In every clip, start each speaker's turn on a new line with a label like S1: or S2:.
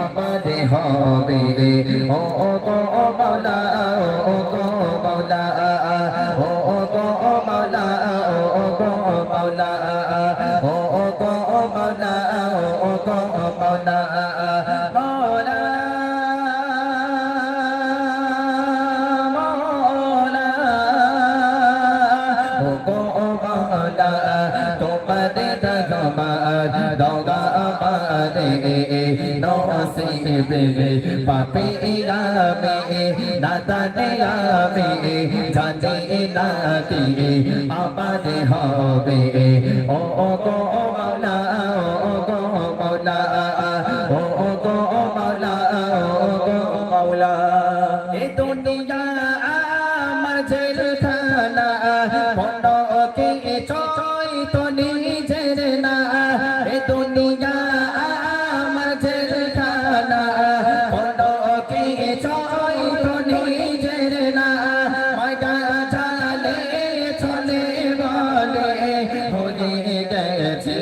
S1: আমাদের হবে রে। ও গো মাওলা, ও গো, মাওলা, ও গো মাওলা, ও গো মাওলা, ও গো মাওলা, ও গো মাওলা মাওলা মাওলা, ও গো মাওলা, তোমাদের দরবার দগা আমাদের নসিবে পাপে ইলামে নাদানে আমে জানে নাকি আমাদের হবে ও গো মাওলা ও গো মাওলা ও গো মাওলা ও গো মাওলা এ দুনিয়া বলে হয়ে গেছে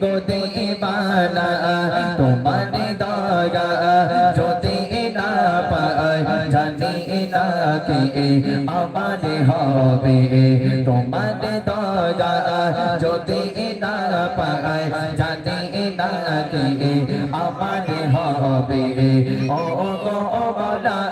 S1: গোদে বানা। হবে। তোমার দয়া যদি না পায়, জানি না কে আমার হবে। ও গো মাওলা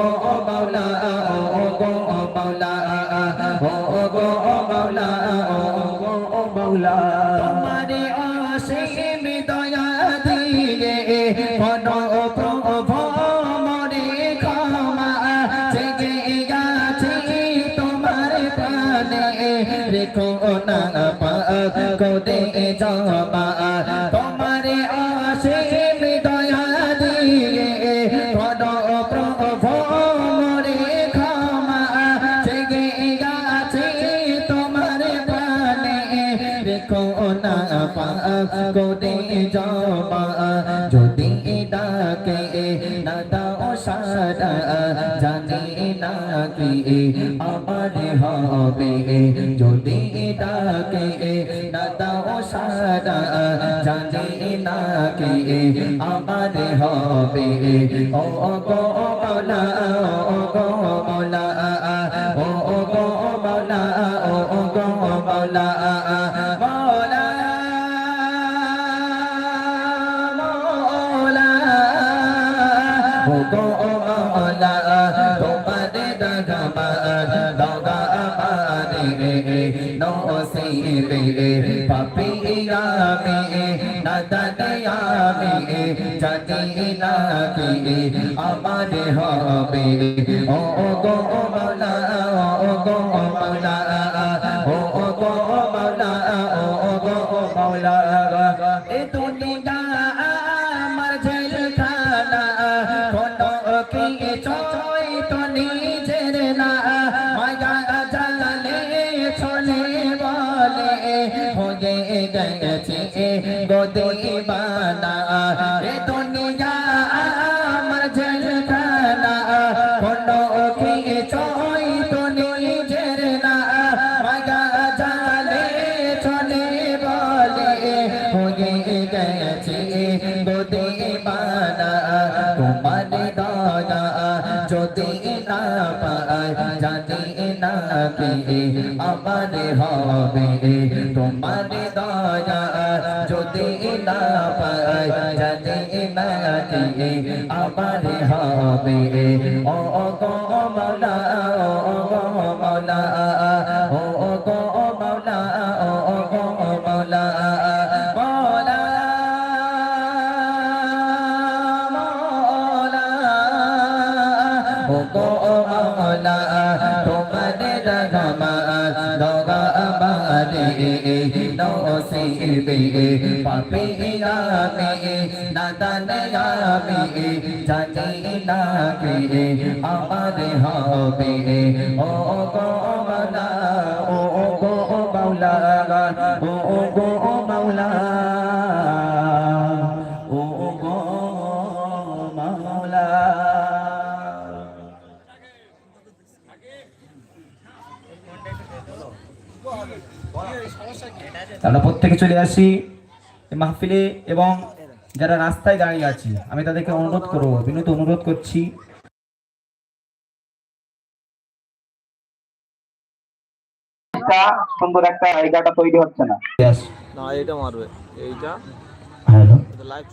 S1: গো মাওলা, ও গো মাওলা, ও গো মাওলা, ও গো মাওলা। তোমারে অসীম দয়া দিয়ে পদ প্রভু মরে ক্ষমা জেগে গেছে তোমার প্রাণে। রেখো না পাক কোদে জমা। কোদে জমা যদি ডাকে না দাও সারা জানি না কি আমার হবে। যদি ডাকে না দাও সারা জানি না কি আমার হবে। ও গো মাওলা ও গো মাওলা ও গো মাওলা ও গো মাওলা ও গো মাওলা তোমারে দগমা দগা আমারে নসিবে পাপি গামে নাদানে আমে জানি না কি আমারে হবে ও গো মাওলা ও গো মাওলা গেছে গোদে বানা তোমার দয়া যদি না পায়, জানি না কি আমার হবে। তোমার দয়া যদি না পায়, জানি না কি আমার হবে। ও গো গো মাওলা তোমার রহমা দগা আমারে নসিবে পাপে আমি নাদান আমি জানি না কে আমার হবে ও ও গো মাওলা ও গো মাওলা
S2: আমরা প্রত্যেকে চলে আসি মাহফিলে এবং যারা রাস্তায় দাঁড়িয়ে আছি আমি তাদেরকে অনুরোধ করব বিনীত অনুরোধ করছি। সুন্দর একটা জায়গাটা তৈরি হচ্ছে না।
S3: না এটা মারবে। এইটা?
S2: Hello
S3: live